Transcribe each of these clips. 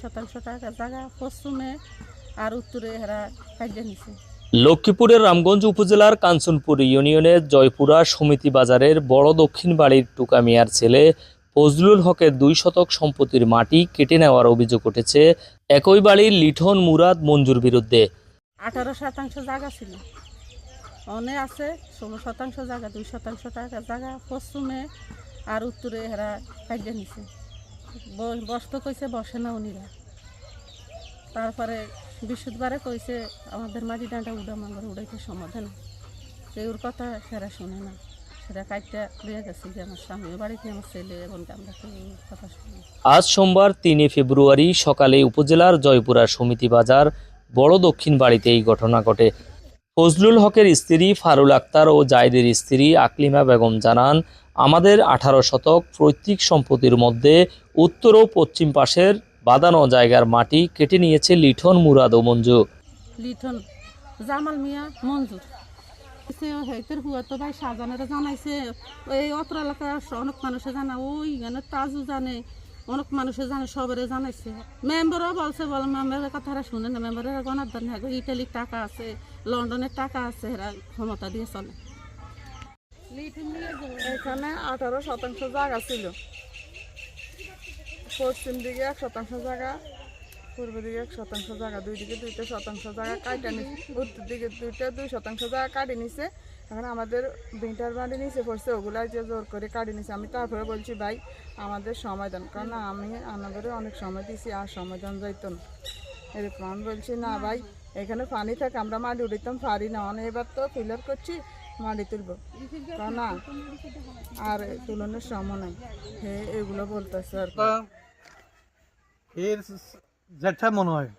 শতাংশ টাকা জায়গা পশ্চিমে আর উত্তরে এরা কাজে নিছে। লক্ষ্মীপুরের রামগঞ্জ উপজেলার কাঞ্চনপুর ইউনিয়নের জয়পুরা সমিতি বাজারের বড় দক্ষিণ বাড়ির টুকা মিয়ার ছেলে ফজলুল হকের দুই শতক সম্পত্তির মাটি কেটে নেওয়ার অভিযোগ উঠেছে একই বাড়ির লিঠন মুরাদ মঞ্জুর বিরুদ্ধে। আঠারো শতাংশ জায়গা ছিল। অনে আছে ষোলো শতাংশ জায়গা দুই শতাংশ টাকা জায়গা পশ্চিমে আর উত্তরে এরা কাজে নিছে। বসতে কইছে, বসে না উনিরা। তারপরে বৃহস্পতিবারে কইছে, আমাদের মাটি ডাঁটা উড়া, মাঙ্গর উড়াইতে সমাধান কেউর কথা সেরা শুনি না। আজ সোমবার তিনে ফেব্রুয়ারি সকালে উপজেলার জয়পুরা সমিতি বাজার, বড় দক্ষিণ বাড়িতে এই ঘটনা ঘটে। ফজলুল হকের স্ত্রী ফারুল আক্তার ও জায়দের স্ত্রী আকলিমা বেগম জানান, আমাদের আঠারো শতক পৈতৃক সম্পত্তির মধ্যে উত্তর ও পশ্চিম পাশের বাদানো জায়গার মাটি কেটে নিয়েছে লিঠন মুরাদ ও মঞ্জু। লিঠন জামাল মিয়া সাজানেরা জানাইছে। এই অত্র এলাকার অনেক মানুষে জানা ওই জানে। অনেক মানুষে জানে, সবেরে জানাইছে। মেম্বারও বলছে, বল, মেম্বারের কথা এরা শুনে না, মেম্বারের দান হ্যাঁ ইটালির টাকা আছে, লন্ডনের টাকা আছে, এরা ক্ষমতা দিয়ে চলে। এখানে আঠারো শতাংশ জায়গা ছিল। পশ্চিম দিকে এক শতাংশ জায়গা, পূর্ব দিকে এক শতাংশ জায়গা, দুই দিকে দুইটা শতাংশ জায়গা কাটা নিছে, উত্তর দিকে দুইটা, দুই শতাংশ জায়গা কাটি নিছে। এখন আমাদের বিন্টার বাড়ি নিচে পড়ছে, ওগুলা যে জোর করে কাটি নিছে। আমি তারপরে বলছি, ভাই, আমাদের সময় দেন। কারণ আমি আমাদের অনেক সময় দিছি, আর সময় দেন যাইতো না। এরকম আমি বলছি, না ভাই, এখানে পানি থাকে, আমরা মাটি উড়িতাম পারি না। অনেক এবার তো ফিলার করছি, মাটি তুলবো। না, আর তুলনের সময় নাই। হে, এগুলো বলতেছে আর এর যেটা মনে হয়,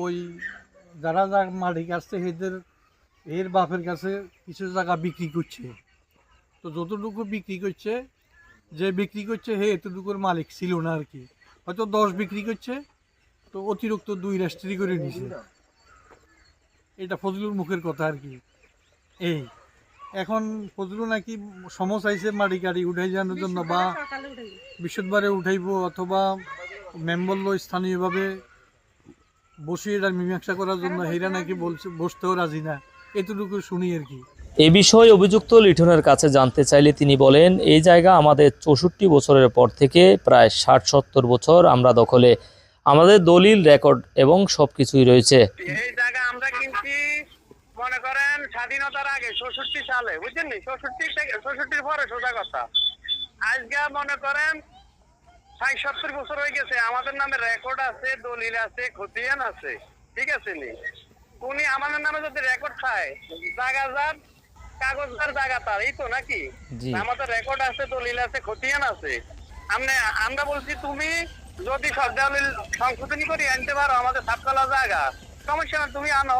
ওই যারা যার মালিক আসছে এদের এর বাপের কাছে কিছু জায়গা বিক্রি করছে। তো যতটুকু বিক্রি করছে যে বিক্রি করছে হে এতটুকুর মালিক ছিল না আর কি। হয়তো দশ বিক্রি করছে তো অতিরিক্ত দুই রাষ্ট্রী করে নিছে। এটা ফজলুর মুখের কথা আর কি। এই এখন ফজলু নাকি সমস্যা আইছে মাটি গাড়ি উঠাই যাওয়ার জন্য বা বৃহস্পতিবারে উঠাইব অথবা মেম্বর লো স্থানীয়ভাবে বসে এটা মীমাংসা করার জন্য হেরা নাকি বলছে বসতেও রাজি না। এতটুকু শুনি আর কি। এ বিষয়ে অভিযুক্ত লিঠনের কাছে জানতে চাইলে তিনি বলেন এই জায়গা আমাদের চৌষট্টি বছরের পর থেকে প্রায় ষাট সত্তর বছর আমরা দখলে। আমাদের দলিল রেকর্ড এবং সবকিছুই রয়েছে। এই জায়গা আমরা কিনছি মনে করেন স্বাধীনতার আগে ষষট্টি সালে বুঝছেন পরে সোজা কথা। আজকে মনে করেন ষাট সত্তর বছর হয়ে গেছে আমাদের নামে রেকর্ড আছে দলিল আছে খতিয়ান আছে ঠিক আছে নি? উনি আমাদের নামে যদি রেকর্ড খায় জায়গা যার কাগজ যার জায়গা তার এই তো নাকি? আমাদের রেকর্ড আছে তো দলিল আছে খতিয়ান আছে। আমরা আমরা বলছি তুমি যদি সব দলিল সংশোধনী করে আনতে পারো আমাদের সাততলা জায়গা। সমস্যা না তুমি আনো।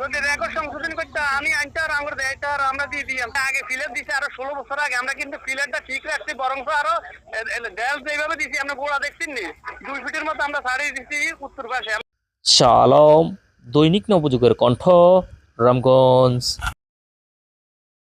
যদি রেকর্ড সংশোধন করতে আমি আনতে আর আমরা দেয়টা আর আমরা দিয়ে দিই আগে ফিলের দিছি আরও ষোলো বছর আগে আমরা কিন্তু ফিলেরটা ঠিক রাখছি বরং আরও ডেল যেভাবে দিছি আমরা গোড়া দেখছি নি? দুই ফিটের মতো আমরা ছাড়িয়ে দিছি উত্তর পাশে। শালম দৈনিক নবযুগের কণ্ঠ রামগঞ্জ।